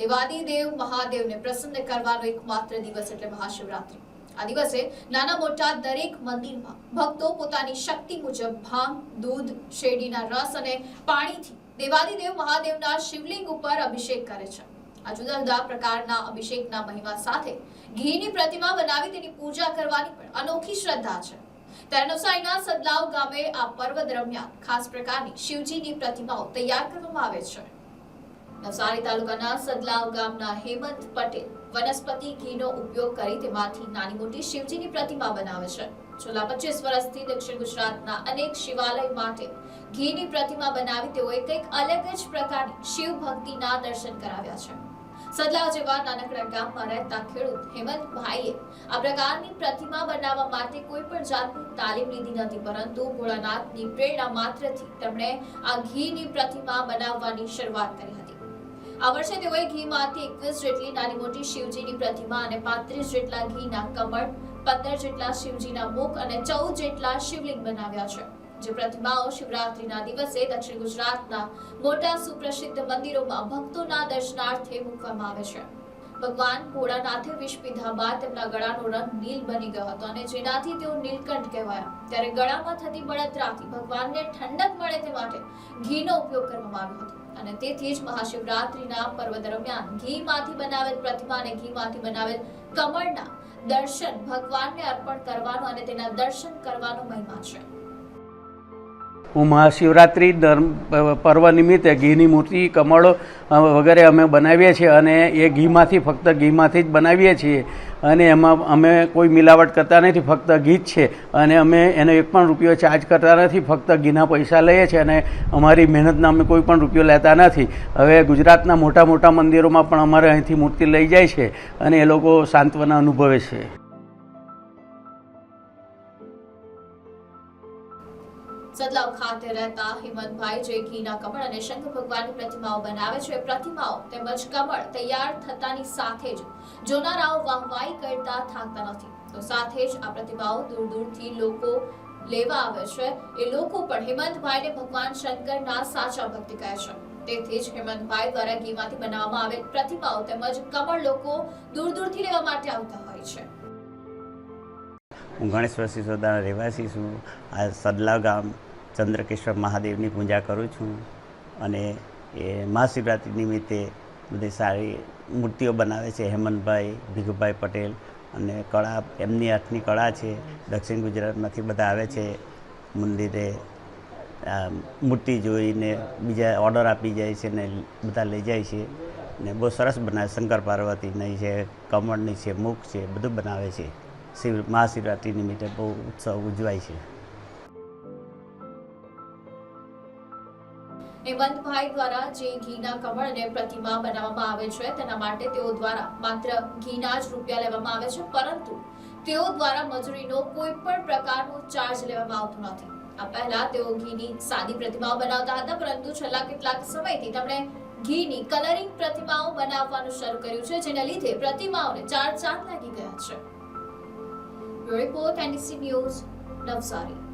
દેવાદિદેવ મહાદેવને પ્રસન્ન કરવાનો એકમાત્ર દિવસ એટલે મહાશિવરાત્રી. આ દિવસે નાના મોટા દરેક મંદિરમાં ભક્તો પોતાની શક્તિ મુજબ ભાંગ, દૂધ, શેરડીના રસ અને પાણીથી દેવાદિદેવ મહાદેવના શિવલિંગ ઉપર અભિષેક કરે છે. આ જુદા જુદા પ્રકારના અભિષેકના મહિમા સાથે ઘીની પ્રતિમા બનાવી તેની પૂજા કરવાની પણ અનોખી શ્રદ્ધા છે. ત્યારે નવસારીના સદલાવ ગામે આ પર્વ દરમિયાન ખાસ પ્રકારની શિવજીની પ્રતિમાઓ તૈયાર કરવામાં આવે છે. નવસારી તાલુકાના સદલાવ ગામના હેમંત પટેલ વનસ્પતિ ઘીનો ઉપયોગ કરી તેમાંથી નાની મોટી શિવજીની પ્રતિમા બનાવે છે. છેલ્લા પચીસ વર્ષથી દક્ષિણ ગુજરાતના અનેક શિવાલય માટે ઘીની પ્રતિમા બનાવી તેઓએ કંઈક અલગ જ પ્રકારની શિવ ભક્તિના દર્શન કરાવ્યા છે. સદલાવ જેવા નાનકડા ગામમાં રહેતા ખેડૂત હેમંતભાઈએ આ પ્રકારની પ્રતિમા બનાવવા માટે કોઈ પણ જાતની તાલીમ લીધી નથી, પરંતુ ભોળાનાથની પ્રેરણા માત્રથી તેમણે આ ઘીની પ્રતિમા બનાવવાની શરૂઆત કરી હતી. આ વર્ષે તેઓએ ઘીમાંથી એકવીસ જેટલી નાની મોટી શિવજીની પ્રતિમા અને પાંત્રીસ જેટલા ઘીના કમળ, પંદર જેટલા શિવજીના મુખ અને ચૌદ જેટલા શિવલિંગ બનાવ્યા છે. જે પ્રતિમાઓ શિવરાત્રીના દિવસે દક્ષિણ ગુજરાતના મોટા સુપ્રસિદ્ધ મંદિરોમાં ભક્તોના દર્શનાર્થે મૂકવામાં આવે છે. ભગવાન ભોળાનાથે વિષ પીધા બાદ તેમના ગળાનો રંગ નીલ બની ગયો હતો અને જેનાથી તેઓ નીલકંઠ કહેવાયા. ત્યારે ગળામાં થતી બળતરાથી ભગવાનને ઠંડક મળે તે માટે ઘીનો ઉપયોગ કરવામાં આવ્યો હતો. અને તેથી જ મહાશિવરાત્રીના પર્વ દરમિયાન ઘીમાંથી બનાવેલ પ્રતિમા અને ઘીમાંથી બનાવેલ કમળના દર્શન ભગવાનને અર્પણ કરવાનો અને તેના દર્શન કરવાનો મહિમા છે. હું મહાશિવરાત્રિ પર્વ નિમિત્તે ઘીની મૂર્તિ, કમળો વગેરે અમે બનાવીએ છીએ અને એ ઘીમાંથી ફક્ત ઘીમાંથી જ બનાવીએ છીએ. અને એમાં અમે કોઈ મિલાવટ કરતા નથી, ફક્ત ઘી જ છે. અને અમે એનો એક પણ રૂપિયો ચાર્જ કરતા નથી, ફક્ત ઘીના પૈસા લઈએ છીએ અને અમારી મહેનતના અમે કોઈ પણ રૂપિયો લેતા નથી. હવે ગુજરાતના મોટા મોટા મંદિરોમાં પણ અમારે અહીંથી મૂર્તિ લઈ જાય છે અને એ લોકો સાંત્વના અનુભવે છે. સદલાવ ખાતે રહેતા હિંમતભાઈ જે ઘીના કમળ અને શંખ ભગવાનની પ્રતિમાઓ બનાવે છે. પ્રતિમાઓ તેમજ કમળ તૈયાર થતાની સાથે જ જોનારાઓ વાહવાઈ કરતા થાકતા નથી. તો સાથે જ આ પ્રતિમાઓ દૂર દૂરથી લોકો લેવા આવે છે. એ લોકો પણ હિંમતભાઈને ભગવાન શંકરના સાચા ભક્ત કહે છે. તેથી જ હિમંતભાઈ દ્વારા ઘીમાંથી બનાવવામાં આવેલ પ્રતિમાઓ તેમજ કમળ લોકો દૂર દૂરથી લેવા માટે આવતા હોય છે. હું ગણેશ્વર સિસોદાના રહેવાસી છું. આ સદલા ગામ ચંદ્રકેશ્વર મહાદેવની પૂજા કરું છું અને એ મહાશિવરાત્રિ નિમિત્તે બધી સારી મૂર્તિઓ બનાવે છે, હેમંતભાઈ, ભીખુભાઈ પટેલ અને કળા, એમની હાથની કળા છે, દક્ષિણ ગુજરાતમાંથી બધા આવે છે મંદિરે મૂર્તિ જોઈને બીજા ઓર્ડર આપી જાય છે ને બધા લઈ જાય છે ને બહુ સરસ બનાવે, શંકર પાર્વતીની છે, કમળની છે, મુખ છે, બધું બનાવે છે. શિવ મહાશિવરાત્રિ નિમિત્તે બહુ ઉત્સવ ઉજવાય છે. હેમંતભાઈ દ્વારા જે ઘીના કમળ અને પ્રતિમા બનાવવામાં આવે છે, તેના માટે તેઓ દ્વારા માત્ર ઘીના જ રૂપિયા લેવામાં આવે છે, પરંતુ તેઓ દ્વારા મજૂરીનો કોઈ પણ પ્રકારનો ચાર્જ લેવામાં આવતો નથી. આ પહેલા તેઓ ઘીની સાદી પ્રતિમાઓ બનાવતા હતા, પરંતુ છેલ્લા કેટલાક સમયથી તેમણે ઘીની કલરિંગ પ્રતિમાઓ બનાવવાનું શરૂ કર્યું છે, જેના લીધે પ્રતિમાઓને ચાર ચાંદ લાગી ગયા છે. Report, NDC news, Navsari.